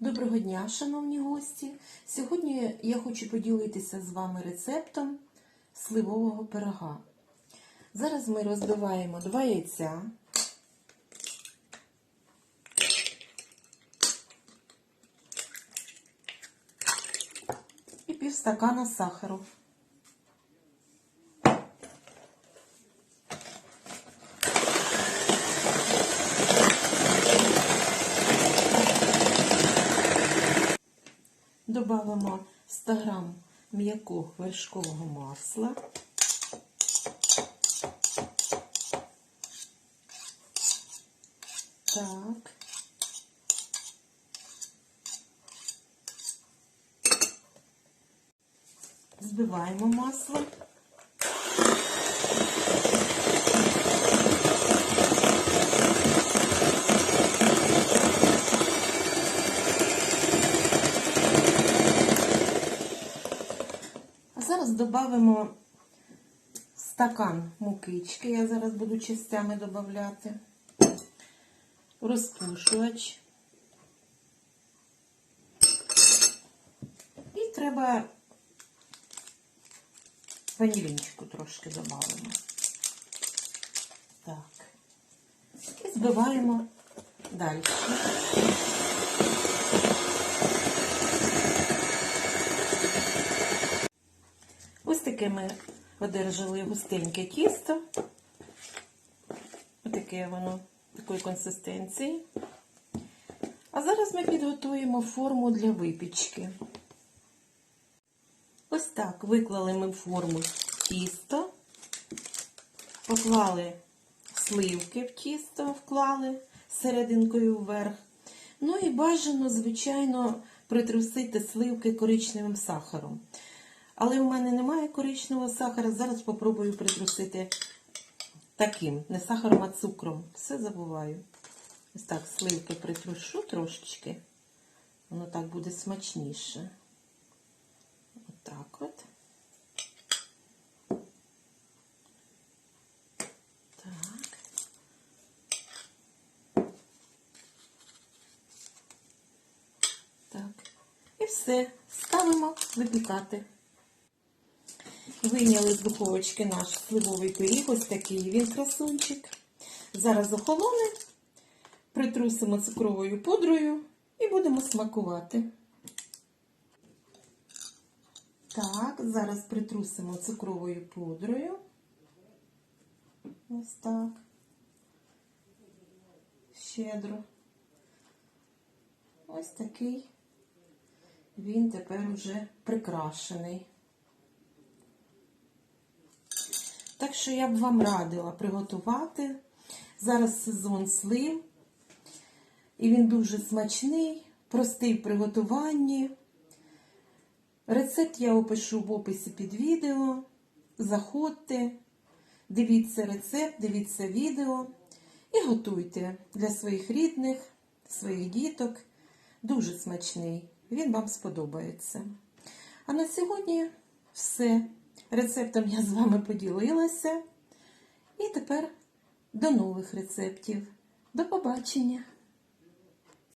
Доброго дня, шановні гості! Сьогодні я хочу поділитися з вами рецептом сливового пирога. Зараз ми розбиваємо два яйця. І пів стакана сахару. Добавимо 100 грам м'якого вершкового масла. Так. Збиваємо масло. Зараз додамо стакан мукички. Я зараз буду частями додавати. Розпушувач. І треба ванілінчику трошки додамо. Так. І збиваємо далі. Таке ми одержали густеньке тісто. Ось таке воно такої консистенції. А зараз ми підготуємо форму для випічки. Ось так виклали ми форму тісто, поклали сливки в тісто, вклали серединкою вверх. Ну і бажано, звичайно, притрусити сливки коричневим сахаром. Але у мене немає коричневого сахара. Зараз спробую притрусити таким, не сахаром, а цукром. Все забуваю. Ось так сливки притрушу трошечки. Воно так буде смачніше. Отак от. Так. Так. І все. Ставимо випікати. Вийняли з духовочки наш сливовий пиріг, ось такий він красунчик. Зараз охолоне, притрусимо цукровою пудрою і будемо смакувати. Так, зараз притрусимо цукровою пудрою. Ось так. Щедро. Ось такий він тепер уже прикрашений. Так що я б вам радила приготувати. Зараз сезон слив, і він дуже смачний, простий в приготуванні. Рецепт я опишу в описі під відео. Заходьте, дивіться рецепт, дивіться відео і готуйте для своїх рідних, своїх діток. Дуже смачний, він вам сподобається. А на сьогодні все. Рецептом я з вами поділилася. І тепер до нових рецептів. До побачення!